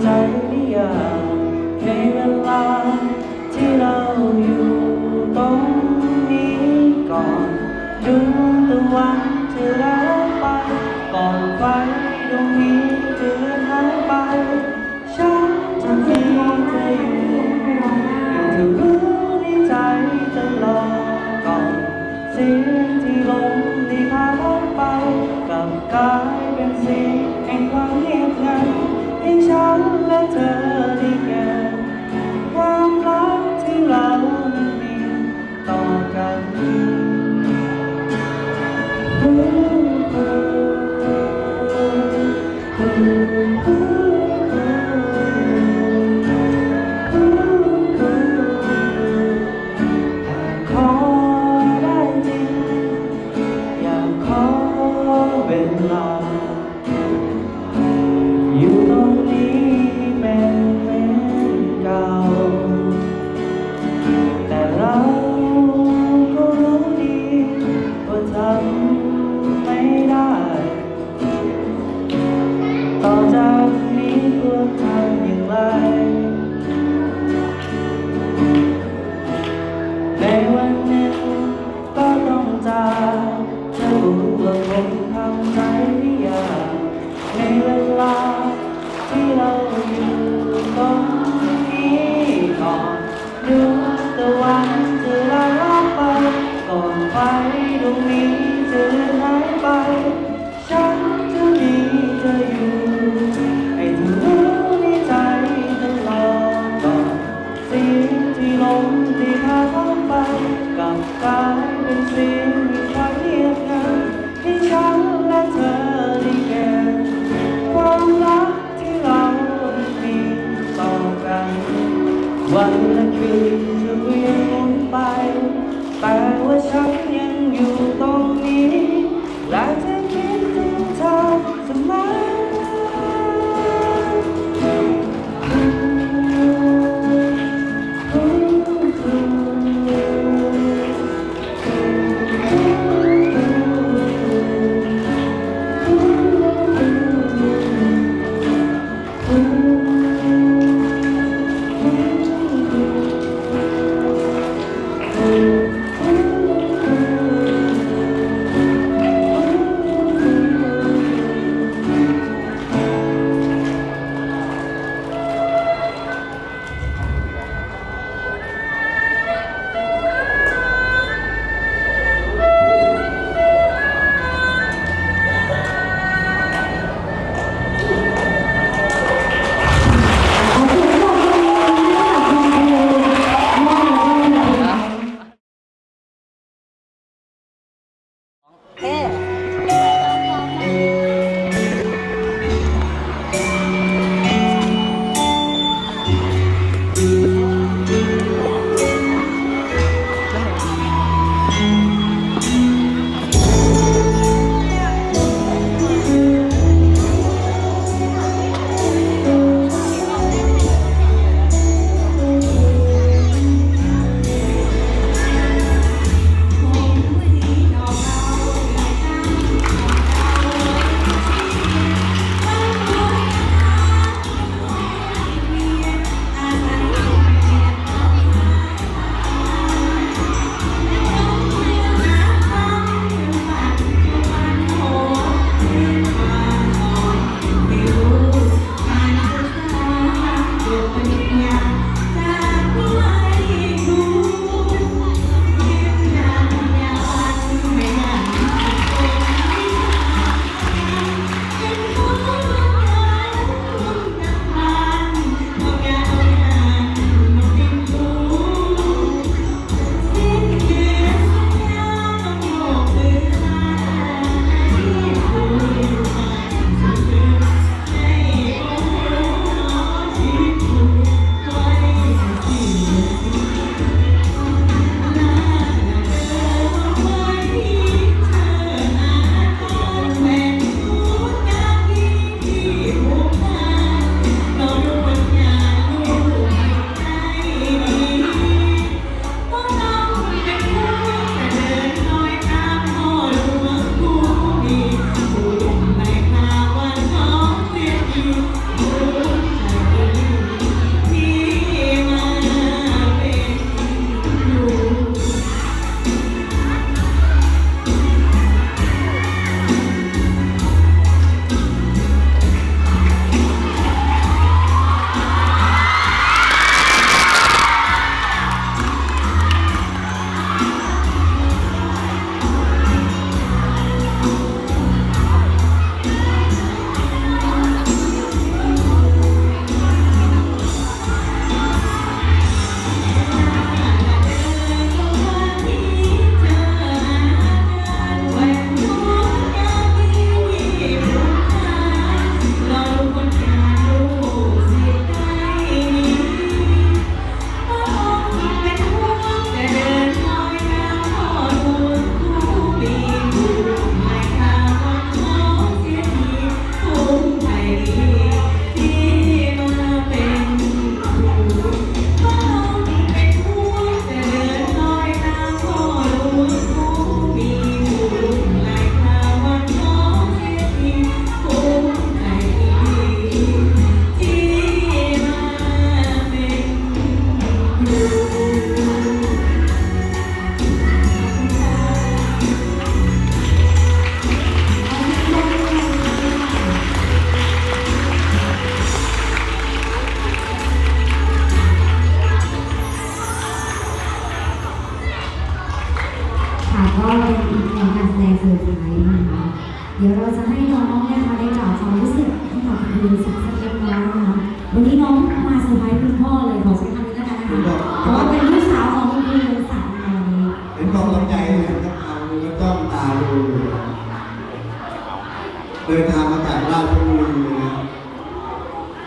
ใม่อยากในเวลาที่เราอยู่ตรงนี้ก่อนจนตะวันจะไา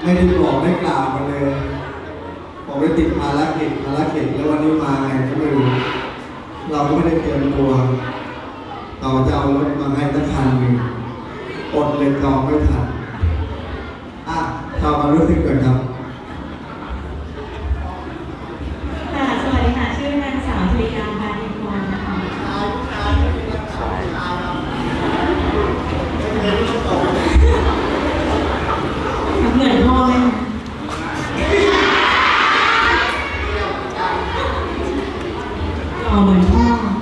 ไม่ได้บอกไม่กล่าวมาเลยบอกไปติดภารกิจภารกิจแล้ววันนี้มาไงก็ไม่รู้เราก็ไม่ได้เตรียมตัวเราจะเอารถมาให้สักคันหนึ่งอดเลยจองไม่ทันอะเรามารู้สึกก่อนครับ 마음을 통하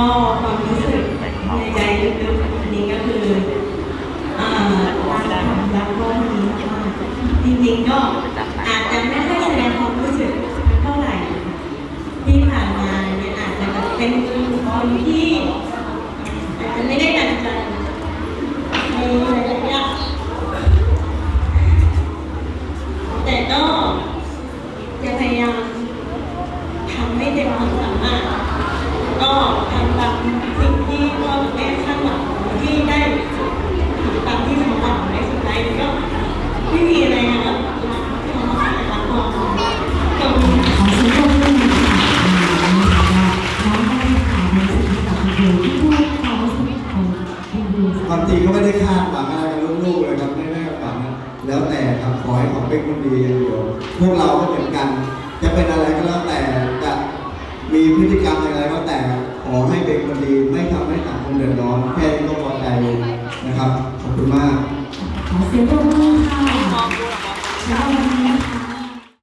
็ความรู้สึกในใจลึกๆอันนี้ก็คืออ่ความรักพ่อนี้มากจริงๆก็อาจจะไม่ได้แสดงความรู้สึกเท่าไหร่ที่ผ่านมาเนี่ยอาจจะเป็นคนที่